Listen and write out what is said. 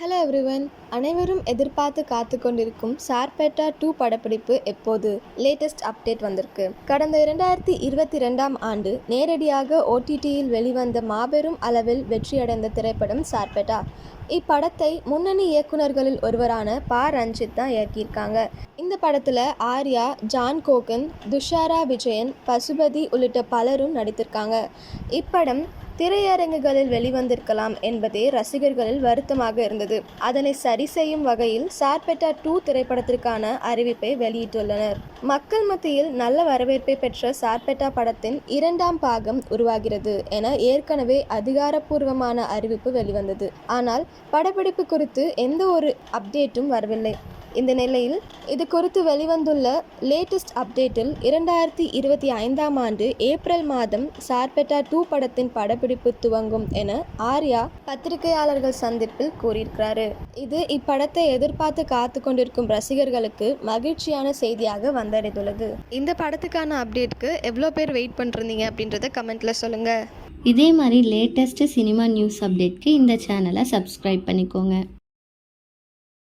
Hello everyone அனைவரும் எதிர்பார்த்து காத்து கொண்டிருக்கும் சார்பேட்டா டூ படப்பிடிப்பு எப்போது? லேட்டஸ்ட் அப்டேட் வந்திருக்கு. கடந்த இரண்டாயிரத்தி இருபத்தி ரெண்டாம் ஆண்டு நேரடியாக ஓடிடியில் வெளிவந்த மாபெரும் அளவில் வெற்றியடைந்த திரைப்படம் சார்பேட்டா. இப்படத்தை முன்னணி இயக்குனர்களில் ஒருவரான பா. ரஞ்சித் தான் இயக்கியிருக்காங்க. இந்த படத்தில் ஆர்யா ஜான் கோகன் துஷாரா விஜயன் பசுபதி உள்ளிட்ட பலரும் நடித்திருக்காங்க. இப்படம் திரையரங்குகளில் வெளிவந்திருக்கலாம் என்பதே ரசிகர்களில் வருத்தமாக இருந்தது. அதனை சரி செய்யும் வகையில் சார்பெட்டா டூ திரைப்படத்திற்கான அறிவிப்பை வெளியிட்டுள்ளனர். மக்கள் மத்தியில் நல்ல வரவேற்பை பெற்ற சார்பெட்டா படத்தின் இரண்டாம் பாகம் உருவாகிறது என ஏற்கனவே அதிகாரப்பூர்வமான அறிவிப்பு வெளிவந்தது. ஆனால் படப்பிடிப்பு குறித்து எந்த ஒரு அப்டேட்டும் வரவில்லை. இந்த நிலையில் இது குறித்து வெளிவந்துள்ள லேட்டஸ்ட் அப்டேட்டில் இரண்டாயிரத்தி இருபத்தி ஐந்தாம் ஆண்டு ஏப்ரல் மாதம் சார்பெட்டா டூ படத்தின் படப்பிடிப்பு துவங்கும் என ஆர்யா பத்திரிகையாளர்கள் சந்திப்பில் கூறியிருக்கிறாரு. இது இப்படத்தை எதிர்பார்த்து காத்து கொண்டிருக்கும் ரசிகர்களுக்கு மகிழ்ச்சியான செய்தியாக வந்தடைந்துள்ளது. இந்த படத்துக்கான அப்டேட்க்கு எவ்வளோ பேர் வெயிட் பண்ணிருந்தீங்க அப்படின்றத கமெண்ட்ல சொல்லுங்கள் இதே மாதிரி லேட்டஸ்ட்டு சினிமா நியூஸ் அப்டேட்க்கு இந்த சேனலை சப்ஸ்கிரைப் பண்ணிக்கோங்க.